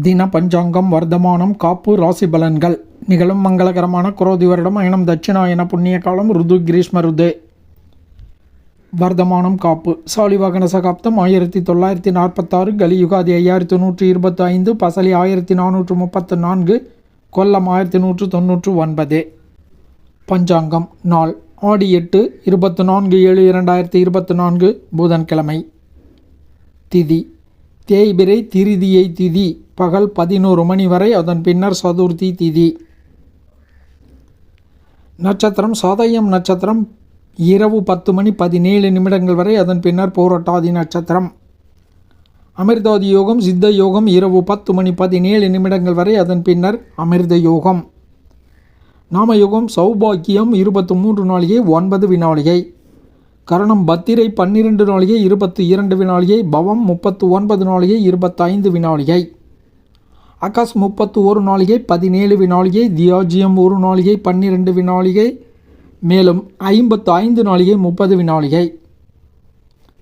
தின பஞ்சாங்கம் வர்த்தமானம் காப்பு ராசி பலன்கள். நிகழும் மங்களகரமான குரோதி வருடம் அயனம் தட்சிணாயன புண்ணிய காலம் ருது கிரீஷ்ம ருது. வர்த்தமானம் காப்பு. சாலிவாகன சகாப்தம் ஆயிரத்தி தொள்ளாயிரத்தி நாற்பத்தாறு கலியுகாதி ஐயாயிரத்தி நூற்றி இருபத்தி ஐந்து பசலி ஆயிரத்தி நானூற்று முப்பத்து நான்கு கொல்லம் ஆயிரத்தி நூற்று தொன்னூற்று ஒன்பது. பஞ்சாங்கம் நாள். ஆடி எட்டு இருபத்தி நான்கு ஏழு இரண்டாயிரத்தி இருபத்தி நான்கு புதன்கிழமை. திதி. தேய்பிரை திருதியை திதி. பகல் பதினோரு மணி வரை அதன் பின்னர் சதுர்த்தி திதி. நட்சத்திரம் சதயம் நட்சத்திரம் இரவு பத்து மணி பதினேழு நிமிடங்கள் வரை அதன் பின்னர் போராட்டாதி நட்சத்திரம். அமிர்தாதி யோகம் சித்த யோகம் இரவு பத்து மணி பதினேழு நிமிடங்கள் வரை அதன் பின்னர் அமிர்த யோகம். நாமயோகம் சௌபாக்கியம் இருபத்து மூன்று நாளிகை ஒன்பது வினாளிகை. கரணம் பத்திரை பன்னிரண்டு நாளிகை இருபத்தி இரண்டு வினாளியை பவம் முப்பத்து ஒன்பது நாளிகை இருபத்தைந்து வினாளிகை. ஆகாஷ் முப்பத்து ஒரு நாளிகை பதினேழு வினாளிகை தியாஜியம் ஒரு நாளிகை பன்னிரெண்டு வினாளிகை மேலும் ஐம்பத்து ஐந்து நாளிகை முப்பது வினாளிகை.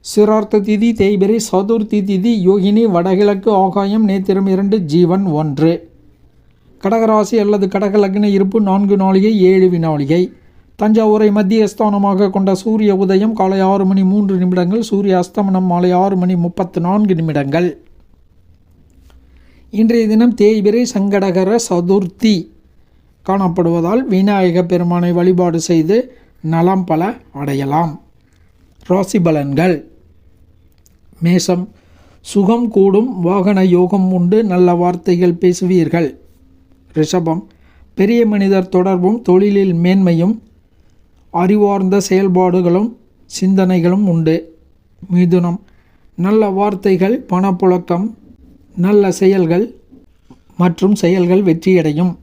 சிரார்த்த திதி தேய்பிரை சதுர்த்தி திதி யோகினி வடகிழக்கு ஆகாயம் நேத்திரம் இரண்டு ஜீவன் ஒன்று. கடகராசி அல்லது கடகலக்ன இருப்பு நான்கு நாளிகை ஏழு வினாளிகை. தஞ்சாவூரை மத்திய ஸ்தானமாக கொண்ட சூரிய உதயம் காலை ஆறு மணி மூன்று நிமிடங்கள் சூரிய அஸ்தமனம் மாலை ஆறு மணி முப்பத்து நான்கு நிமிடங்கள். இன்றைய தினம் தேய்பிரை சங்கடகர சதுர்த்தி காணப்படுவதால் விநாயக பெருமானை வழிபாடு செய்து நலம் பல அடையலாம். ராசி பலன்கள். மேஷம் சுகம் கூடும் வாகன யோகம் உண்டு நல்ல வார்த்தைகள் பேசுவீர்கள். ரிஷபம் பெரிய மனிதர் தொடர்பும் தொழிலில் மேன்மையும் அறிவார்ந்த செயல்பாடுகளும் சிந்தனைகளும் உண்டு. மிதுனம். நல்ல வார்த்தைகள் பணப்புழக்கம் நல்ல செயல்கள் மற்றும் செயல்கள் வெற்றியடையும்.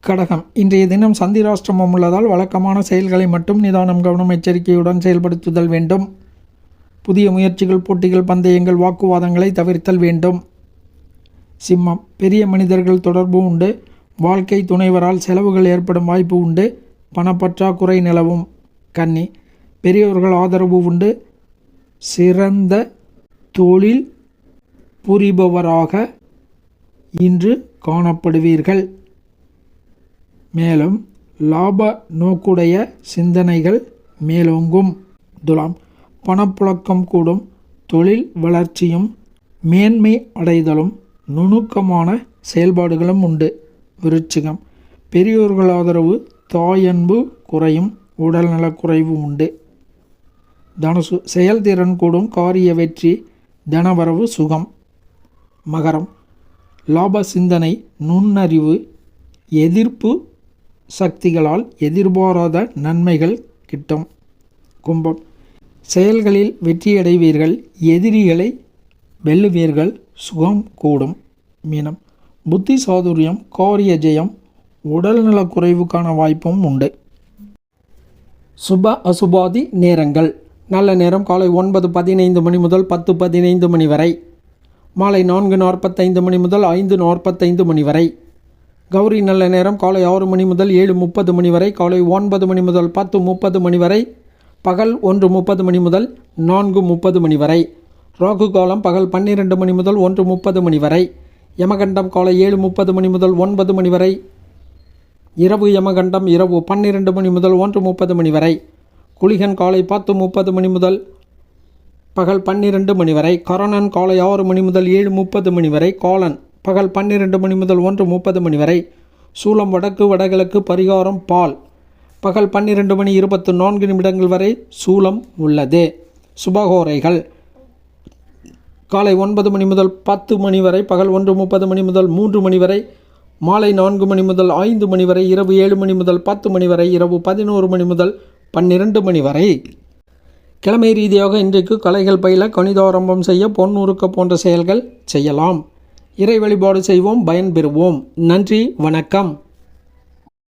கடகம். இன்றைய தினம் சந்திராஷ்டிரமம் உள்ளதால் வழக்கமான செயல்களை மட்டும் நிதானம் கவனம் எச்சரிக்கையுடன் செயல்படுத்துதல் வேண்டும். புதிய முயற்சிகள் போட்டிகள் பந்தயங்கள் வாக்குவாதங்களை தவிர்த்தல் வேண்டும். சிம்மம். பெரிய மனிதர்கள் தொடர்பு உண்டு. வாழ்க்கை துணைவரால் செலவுகள் ஏற்படும் வாய்ப்பு உண்டு. பணப்பற்றாக்குறை நிலவும் கன்னி. பெரியவர்கள் ஆதரவு உண்டு. சிறந்த தொழில் புரிபவராக இன்று காணப்படுவீர்கள். மேலும் லாப நோக்குடைய சிந்தனைகள் மேலோங்கும். துலாம் பணப்புழக்கம் கூடும். தொழில் வளர்ச்சியும் மேன்மை அடைதலும் நுணுக்கமான செயல்பாடுகளும் உண்டு. விருச்சிகம் பெரியோர்கள் ஆதரவு தாயன்பு குறையும் உடல்நலக்குறைவு உண்டு. தனுசு செயல்திறன் கூடும் காரிய வெற்றி தனவரவு சுகம். மகரம் லாப சிந்தனை நுண்ணறிவு எதிர்ப்பு சக்திகளால் எதிர்பாராத நன்மைகள் கிட்டும். கும்பம் செயல்களில் வெற்றியடைவீர்கள் எதிரிகளை வெல்லுவீர்கள் சுகம் கூடும். மீனம் புத்தி சாதுரியம் காரிய ஜெயம் உடல்நலக் குறைவுக்கான வாய்ப்பும் உண்டு. சுப அசுபாதி நேரங்கள். நல்ல நேரம் காலை ஒன்பது பதினைந்து மணி முதல் பத்து பதினைந்து மணி வரை. மாலை நான்கு நாற்பத்தைந்து மணி முதல் ஐந்து நாற்பத்தைந்து மணி வரை. கௌரி நல்ல நேரம் காலை ஆறு மணி முதல் ஏழு முப்பது மணி வரை. காலை ஒன்பது மணி முதல் பத்து முப்பது மணி வரை. பகல் ஒன்று முப்பது மணி முதல் நான்கு முப்பது மணி வரை. ராகு காலம் பகல் பன்னிரெண்டு மணி முதல் ஒன்று முப்பது மணி வரை. யமகண்டம் காலை ஏழு முப்பது மணி முதல் ஒன்பது மணி வரை. இரவு யமகண்டம் இரவு பன்னிரெண்டு மணி முதல் ஒன்று முப்பது மணி வரை. குளிகன் காலை பத்து முப்பது மணி முதல் பகல் பன்னிரெண்டு மணி வரை. கரணன் காலை ஆறு மணி முதல் ஏழு முப்பது மணி வரை. காலன் பகல் பன்னிரெண்டு மணி முதல் ஒன்று முப்பது மணி வரை. சூலம் வடக்கு வடகிழக்கு பரிகாரம் பால். பகல் பன்னிரெண்டு மணி இருபத்து நான்கு நிமிடங்கள் வரை சூலம் உள்ளது. சுபகோரைகள். காலை ஒன்பது மணி முதல் பத்து மணி வரை. பகல் ஒன்று முப்பது மணி முதல் மூன்று மணி வரை. மாலை நான்கு மணி முதல் ஐந்து மணி வரை இரவு ஏழு மணி முதல் பத்து மணி வரை இரவு பதினோரு மணி முதல் பன்னிரண்டு மணி வரை. கிழமை ரீதியாக இன்றைக்கு கலைகள் பயில கணிதாரம்பம் செய்ய பொன் போன்ற செயல்கள் செய்யலாம். இறை வழிபாடு செய்வோம் பயன்பெறுவோம் நன்றி வணக்கம்.